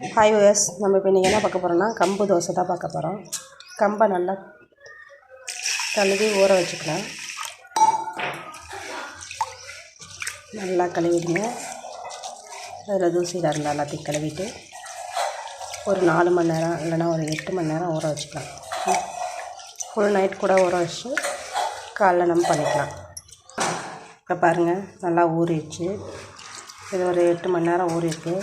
Hi OS நம்ம இப்போ இன்றைக்கி என்ன பார்க்க போகிறோம்னா கம்பு தோசை தான் பார்க்க போகிறோம் கம்பை நல்லா கழுவி ஊற வச்சுக்கலாம். நல்லா கழுவிடுங்க. அதில் தூசியில் இருந்தால் எல்லாத்தையும் கழுவிட்டு ஒரு நாலு மணி நேரம் இல்லைன்னா ஒரு எட்டு மணி நேரம் ஊற வச்சுக்கலாம். ஃபுல் நைட் கூட ஊற வச்சு காலைல நம்ம பண்ணிக்கலாம். இப்போ பாருங்கள் நல்லா ஊறிடுச்சு. இது ஒரு எட்டு மணி நேரம் ஊறிருக்கு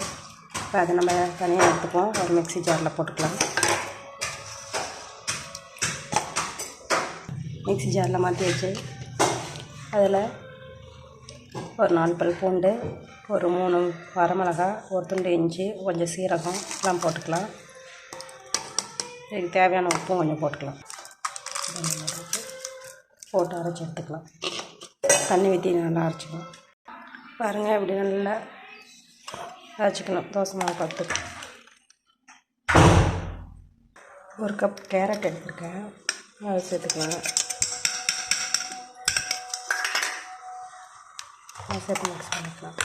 இப்போ அதை நம்ம தனியாக எடுத்துப்போம் ஒரு மிக்ஸி ஜாரில் போட்டுக்கலாம். மிக்ஸி ஜாரில் மாற்றி வச்சு அதில் ஒரு நாலு பல் பூண்டு ஒரு மூணு வரமிளகா ஒரு துண்டு இஞ்சி கொஞ்சம் சீரகம் எல்லாம் போட்டுக்கலாம். இதுக்கு தேவையான உப்பும் கொஞ்சம் போட்டுக்கலாம். போட்டு அரைச்சி எடுத்துக்கலாம். தண்ணி ஊற்றி நல்லா அரைச்சிக்கலாம். பாருங்கள் இப்படி நல்லா அரைச்சிக்கணும் தோசை மாவு பத்து ஒரு கப் கேரட் எடுத்துருக்கேன். அதை சேர்த்துக்கலாம். அதை சேர்த்து மிக்ஸ் பண்ணிக்கலாம்.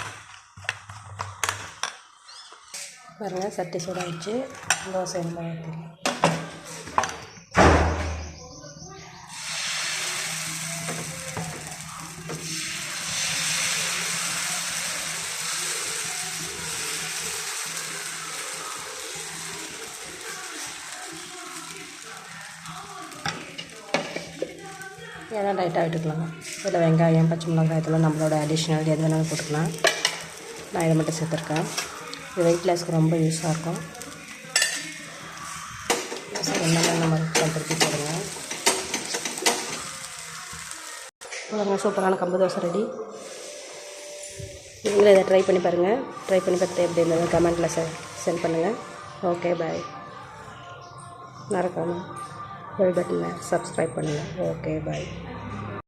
பாருங்கள் சட்டி சூடாகிடுச்சு வச்சு தோசை நம்ம ஊற்றிக்கலாம் எல்லாம் லைட்டாக விட்டுக்கலாம் இதில் வெங்காயம் பச்சை மிளகாய் இதெல்லாம் நம்மளோட அடிஷ்னல் எது வேணாலும் போட்டுக்கலாம். நான் இதை மட்டும் சேர்த்துருக்கேன். இது வெயிட் லாஸ்க்கு ரொம்ப யூஸாக இருக்கும். என்னென்ன நம்ம திருப்பி போடுங்க. பாருங்க சூப்பரான கம்பு தோசை ரெடி நீங்களும் இதை ட்ரை பண்ணி பாருங்கள் ட்ரை பண்ணி பார்த்துட்டு எப்படி இருந்தது கமெண்ட்டில் செ சென்ட் பண்ணுங்கள் ஓகே பாய் மறக்காமல் பெல் பட்டனை சப்ஸ்கிரைப் பண்ணுங்கள் ஓகே பாய்